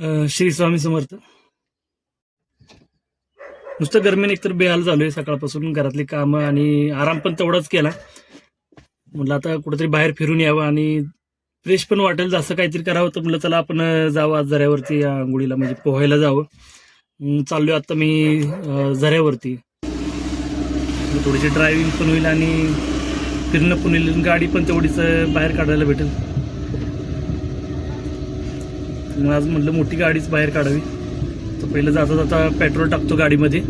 श्री स्वामी समर्थ. नुसतं गरमीने एकतर बेहाल झालो आहे सकाळपासून घरातली कामं आणि आराम पण तेवढाच केला. म्हटलं आता कुठेतरी बाहेर फिरून यावं आणि फ्रेश पण वाटेल जास्त काहीतरी करावं तर म्हटलं चला आपण जावं आज झऱ्यावरती आंघोळीला म्हणजे पोहायला जावं. चाललो चाललोय आता मी झऱ्यावरती. थोडीशी ड्रायव्हिंग पण होईल आणि फिरणं पण होईल गाडी पण तेवढीच बाहेर काढायला भेटेल. मग आज म्हटलं मोठी गाडीच बाहेर काढावी. तर पहिलं जाता जाता पेट्रोल टाकतो गाडीमध्ये.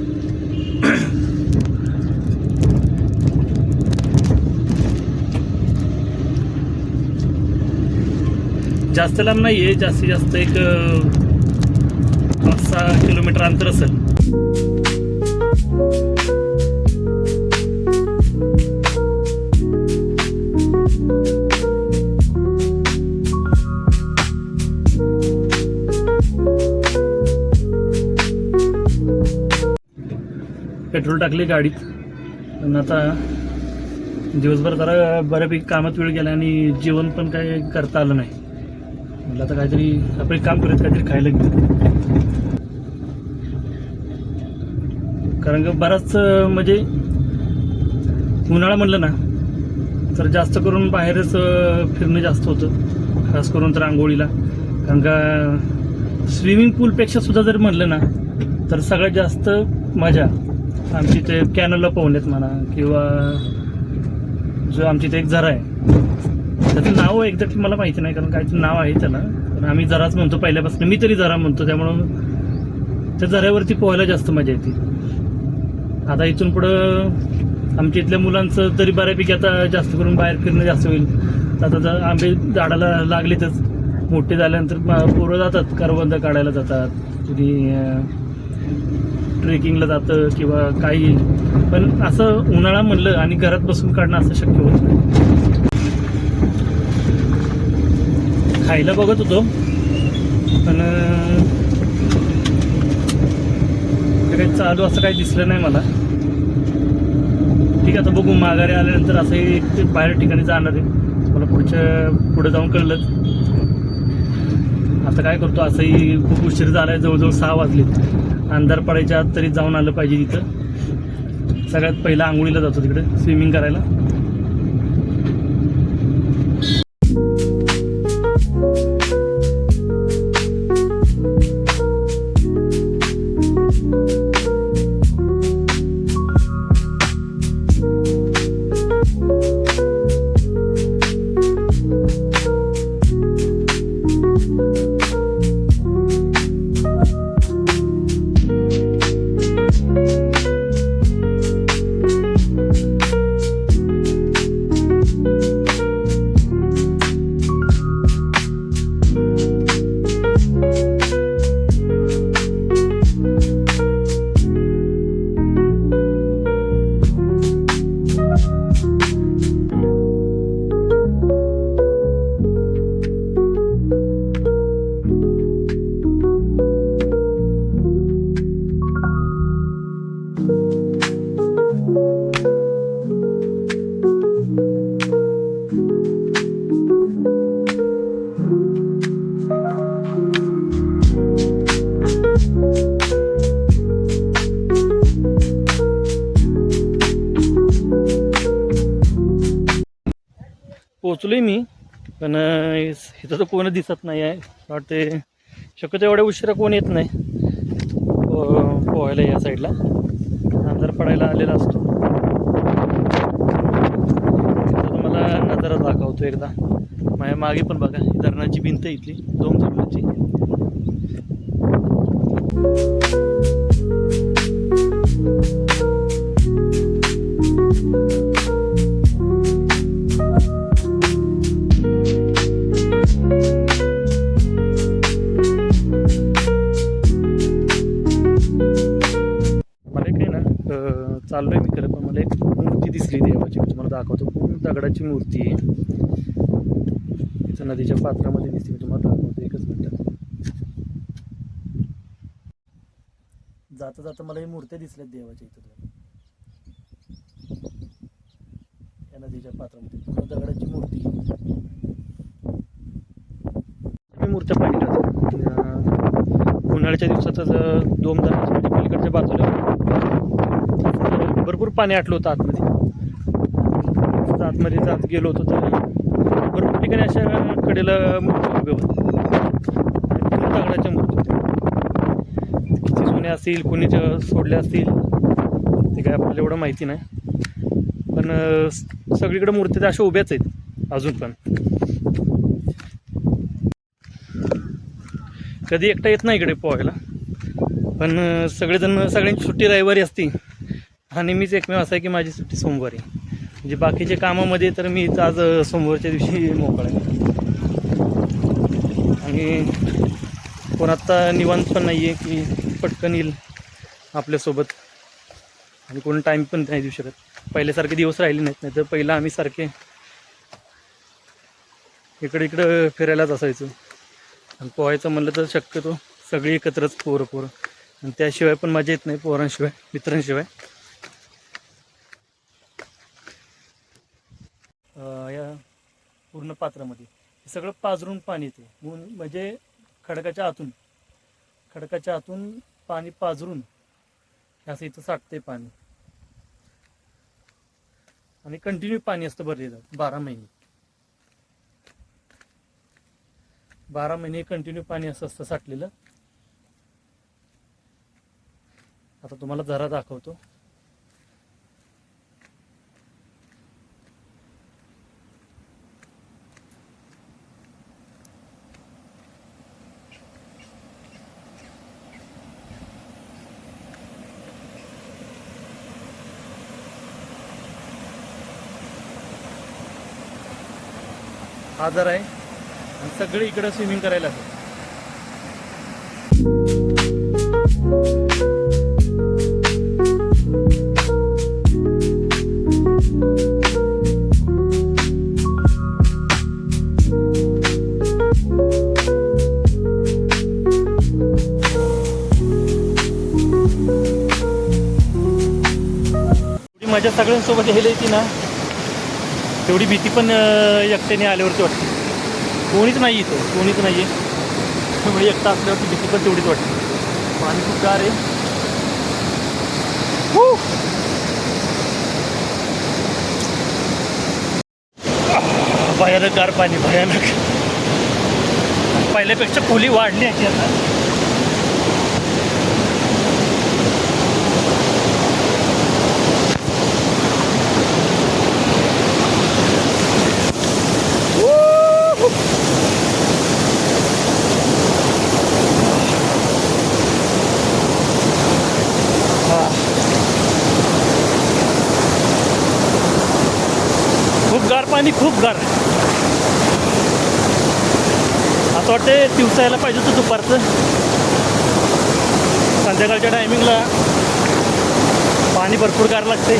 जास्त लांब नाही आहे जास्तीत जास्त एक पाच सहा किलोमीटर अंतर असेल. पेट्रोल टाकले गाडीत. पण आता दिवसभर जरा बऱ्यापैकी कामात वेळ गेला आणि जेवण पण काय करता आलं नाही. म्हटलं आता काहीतरी आपण एक काम करूयात काहीतरी खायला घेऊ कारण का बराच म्हणजे उन्हाळा म्हणलं ना तर जास्त करून बाहेरच फिरणं जास्त होतं. खास करून तर आंघोळीला. कारण का स्विमिंग पूलपेक्षा सुद्धा जर म्हणलं ना तर सगळ्यात जास्त मजा आमची ते कॅनलला पोहण्यात म्हणा किंवा जो आमची इथे एक झरा आहे. त्याचं नाव एक्झॅक्ट मला माहिती नाही कारण काहीतरी नाव आहे त्याला. पण आम्ही जराच म्हणतो पहिल्यापासून. मी तरी जरा म्हणतो त्यामुळं त्या झऱ्यावरती पोहायला जास्त मजा येते. आता इथून पुढं आमच्या इथल्या मुलांचं तरी बऱ्यापैकी आता जास्त करून बाहेर फिरणं जास्त होईल. आता जर आंबे झाडाला लागलेतच मोठे झाल्यानंतर पोरं जातात करवंद काढायला जातात. कुणी ट्रेकिंगला जातं किंवा काही. पण असं उन्हाळा म्हणलं आणि घरात बसून काढणं असं शक्य होत नाही. खायला बघत होतो. पण काही चालू असं काही दिसलं नाही मला. ठीक आहे आता बघू. माघारी आल्यानंतर असंही बाहेर ठिकाणी जाणार आहे. मला पुढच्या पुढे जाऊन कळलंच. आता काय करतो? असंही खूप उशीर झाला आहे जवळजवळ सहा वाजले अंधारपाड्याच्या आत तरी जाऊन आलं पाहिजे तिथं. सगळ्यात पहिला आंघोळीला जातो तिकडे स्विमिंग करायला. पोचलो आहे मी पण इथं तर कोण दिसत नाही आहे. वाटते शक्यतो एवढ्या उशिरा कोण येत नाही. पोहायला या साईडला. अंधार पडायला आलेला असतो. तर तुम्हाला नजारा दाखवतो एकदा. माझ्या मागे पण बघा धरणाची भिंत इथली दोन धरणाची. दगडाची मूर्ती आहे. इथं नदीच्या पात्रामध्ये दिसते मी तुम्हाला दाखवतो एकच मिनिट. जाता जाता मला ही मूर्त्या दिसल्यात देवाच्या इथं या नदीच्या पात्रामध्ये. पूर्ण दगडाची मूर्ती. मी मूर्त्या पाहिल्या उन्हाळ्याच्या दिवसातच दोन धरणाच्या पलीकडच्या बाजूला भरपूर पाणी आटलं होतं आतमध्ये. आतमध्ये जात गेलो होतो तर भरपूर ठिकाणी अशा कडेला मूर्ती उभ्या होते. दगडाच्या मूर्ती होत्या. किती जुन्या असतील कोणी ज- सोडल्या असतील ते काय आपल्याला एवढं माहिती नाही. पण सगळीकडे मूर्ती तर अशा उभ्याच आहेत अजून पण. कधी एकटा येत नाही इकडे पोहायला. पण सगळेजण सगळ्यांची सुट्टी रविवारी असती. आणि मीच एकमेव असा आहे की माझी सुट्टी सोमवारी. म्हणजे बाकीचे कामामध्ये तर मी आज सोमवारच्या दिवशी मोकळा आहे. आणि कोण आत्ता निवांत पण नाही आहे की पटकन येईल आपल्यासोबत. आणि कोण टाईम पण नाही देऊ शकत. पहिल्यासारखे दिवस राहिले नाहीत नाही तर पहिला आम्ही सारखे इकडे इकडं फिरायलाच असायचो. आणि पोहायचं म्हणलं तर शक्यतो सगळी एकत्रच पोरं पोरं आणि त्याशिवाय पण मजा येत नाही पोरांशिवाय मित्रांशिवाय. या पूर्ण पात्रामध्ये. हे सगळं पाझरून पाणी येते. म्हणून म्हणजे खडकाच्या आतून खडकाच्या आतून पाणी पाझरून असं इथं साठते पाणी. आणि कंटिन्यू पाणी असतं भरलेलं. बारा महिने. बारा महिने कंटिन्यू पाणी असं असतं साठलेलं. आता तुम्हाला जरा दाखवतो. आजार आहे. आणि सगळे इकडं स्विमिंग करायला असतात माझ्या सगळ्यांसोबत यायला येते ना. तेवढी भीती पण एकट्याने आल्यावरती वाटते. कोणीच नाही इथं कोणीच नाही आहे त्यामुळे एकटा असल्यावरती भीती पण तेवढीच वाटते. पाणी खूप गार आहे. हू! आह, भयानक गार पाणी भयानक. पहिल्यापेक्षा खोली वाढली आहे आता खूप गार पाणी खूप गार असं वाटते दिवसा यायला पाहिजे होतं दुपारचं. संध्याकाळच्या टायमिंगला पाणी भरपूर गार लागते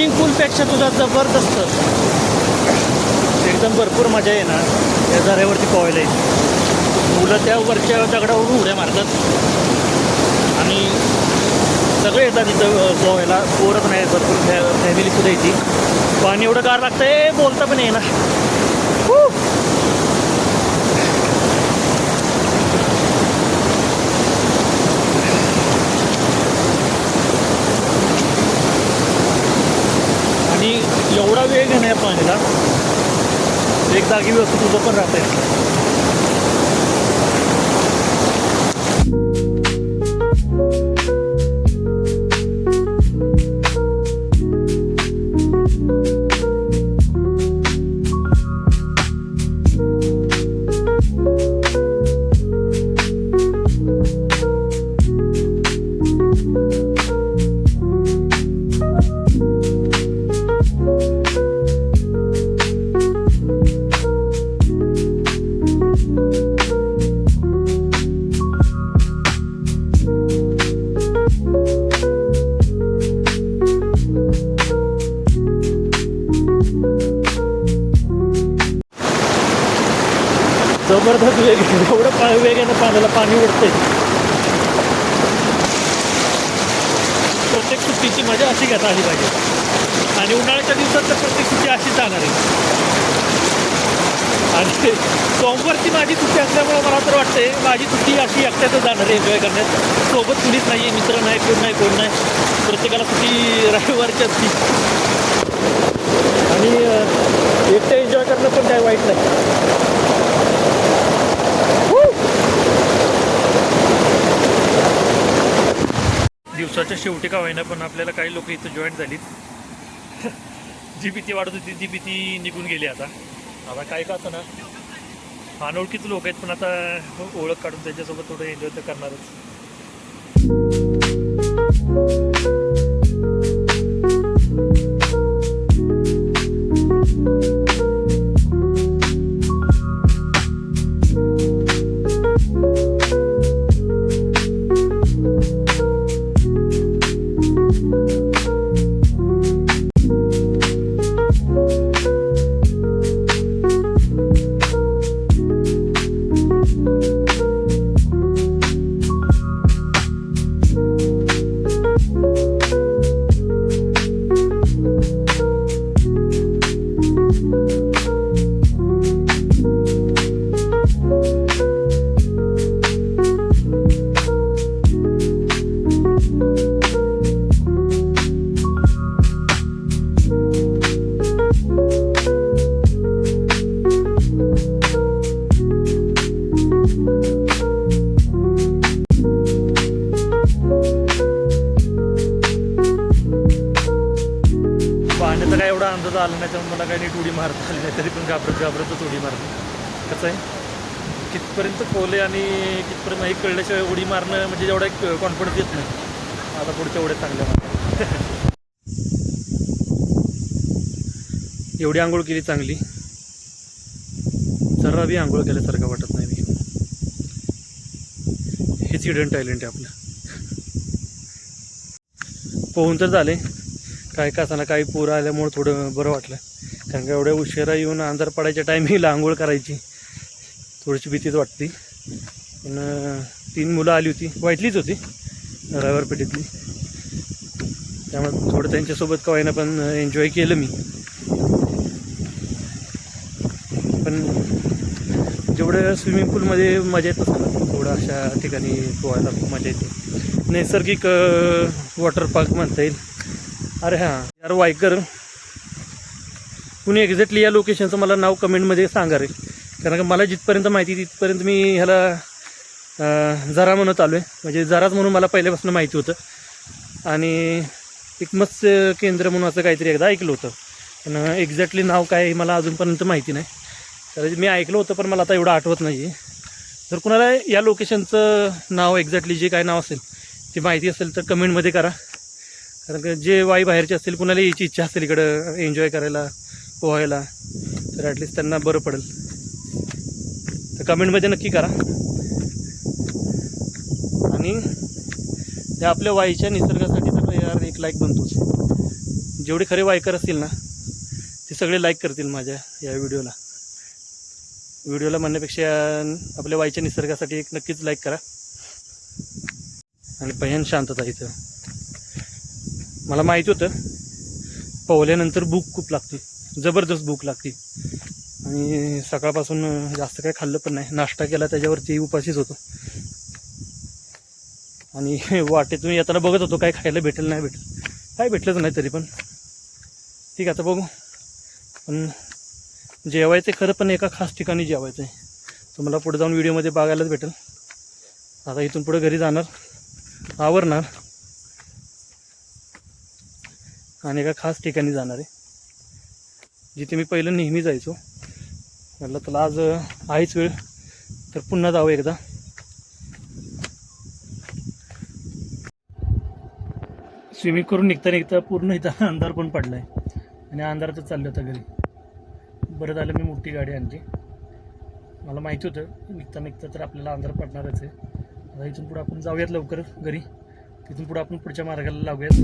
स्विमिंग पूलपेक्षा तुझा जबरदस्त. एकदम भरपूर मजा येणार. या झऱ्यावरती पोहायला येईल. मुलं त्या वरच्या दगडावरून उड्या मारतात. आणि सगळे येतात तिथं पोहायला. पोरत नाही भरपूर फॅ फॅमिलीसुद्धा येते पाणी एवढं गार लागतंय बोलता पण येईना हू! आणि एवढा वेळ घेणं या पाण्याला. एक जागी व्यवस्थित उभं पण राहता सुट्टीची मजा अशी घेता आली पाहिजे. आणि उन्हाळ्याच्या दिवसात तर प्रत्येक सुट्टी अशीच जाणार आहे. आणि सोमवारची माझी सुट्टी असल्यामुळे मला तर वाटते माझी सुट्टी अशी एकट्यातच जाणार आहे एन्जॉय करण्यात. सोबत कुणीच नाही आहे मित्र नाही कोण नाही कोण नाही. प्रत्येकाला सुट्टी रविवारची असती. आणि एकटं एन्जॉय करणं पण काही वाईट नाही. दिवसाच्या शेवटी का होईना पण आपल्याला काही लोक इथं जॉईन झालीत. जी भीती वाढत होती ती भीती निघून गेली आता. आता काय का असं ना अनोळखीच लोक आहेत पण आता ओळख काढून त्याच्यासोबत थोडं एन्जॉय तर करणारच. पोहले आणि कितपर्यंत नाही कळल्याशिवाय उडी मारणं म्हणजे जेवढा एक कॉन्फिडन्स येत नाही. आता पुढच्या एवढ्या चांगल्या एवढी आंघोळ केली चांगली. जरा बी आंघोळ केल्यासारखं वाटत नाही मी. हेच हिडन टॅलेंट आहे आपलं. पोहून तर झाले. काय का काही पूर आल्यामुळं थोडं बरं वाटलं. कारण का एवढ्या उशिरा येऊन अंधार पडायच्या टायमिंगला आंघोळ करायची. थोडीशी भीतीच वाटते पण तीन मुलं आली होती. वाईटलीच होती रविवार पेठेतली. त्यामुळे थोडं त्यांच्यासोबत कवायना पण एन्जॉय केलं मी. पण जेवढं स्विमिंग पूलमध्ये मजा येत असेल ना अशा ठिकाणी पोहायला खूप मजा येते. नैसर्गिक वॉटर पार्क म्हणता येईल. अरे हां यार वायकर. कुणी एक्झॅक्टली या लोकेशनचं मला नाव कमेंटमध्ये सांगा रे. कारण का मला जिथपर्यंत माहिती तिथपर्यंत मी ह्याला जरा म्हणत आलो आहे म्हणजे जराच म्हणून मला पहिल्यापासून माहिती होतं. आणि एक मत्स्य केंद्र म्हणून असं काहीतरी एकदा ऐकलं होतं. पण एक्झॅक्टली नाव काय हे मला अजूनपर्यंत माहिती नाही. तर मी ऐकलं होतं पण मला आता एवढं आठवत नाही आहे जर कुणाला या लोकेशनचं नाव एक्झॅक्टली जे काय नाव असेल ती माहिती असेल तर कमेंटमध्ये करा. कारण का जे वाई बाहेरचे असतील कुणाला यायची इच्छा असेल इकडं एन्जॉय करायला पोहायला तर ॲटलिस्ट त्यांना बरं पडेल. तर कमेंटमध्ये नक्की करा. आणि त्या आपल्या वाईच्या निसर्गासाठी तर यार एक लाईक बनतोच. जेवढे खरे वायकर असतील ना ते सगळे लाईक करतील माझ्या या व्हिडिओला. व्हिडिओला म्हणण्यापेक्षा आपल्या वाईच्या निसर्गासाठी एक नक्कीच लाईक करा. आणि भयान शांतता इथं. मला माहिती होतं पोहल्यानंतर भूक खूप लागते. जबरदस्त भूक लागते. आणि सकाळपासून जास्त काही खाल्लं पण नाही. नाश्ता केला त्याच्यावरती उपाशीच होतो. आणि वाटेतून येताना बघत होतो काय खायला भेटेल नाही भेटेल. काय भेटलंच नाही तरी पण. ठीक आहे आता बघू. पण जेवायचं खरं पण एका खास ठिकाणी जेवायचं आहे तुम्हाला पुढे जाऊन व्हिडिओमध्ये बघायलाच भेटेल. आता इथून पुढे घरी जाणार आवरणार. आणि एका खास ठिकाणी जाणार आहे जिथे मी पहिलं नेहमी जायचो. म्हटलं तुला आज आहेच वेळ. तर पुन्हा जावं एकदा. स्विमिंग करून निघता निघता पूर्ण इथं अंधार पण पडला आहे आणि अंधारातच चाललं होतं घरी. बरं झालं मी मोठी गाडी आणली. मला माहिती होतं निघता निघता तर आपल्याला अंधार पडणारच आहे. आता इथून पुढे आपण जाऊयात लवकर घरी. तिथून पुढे आपण पुढच्या मार्गाला लागूयात.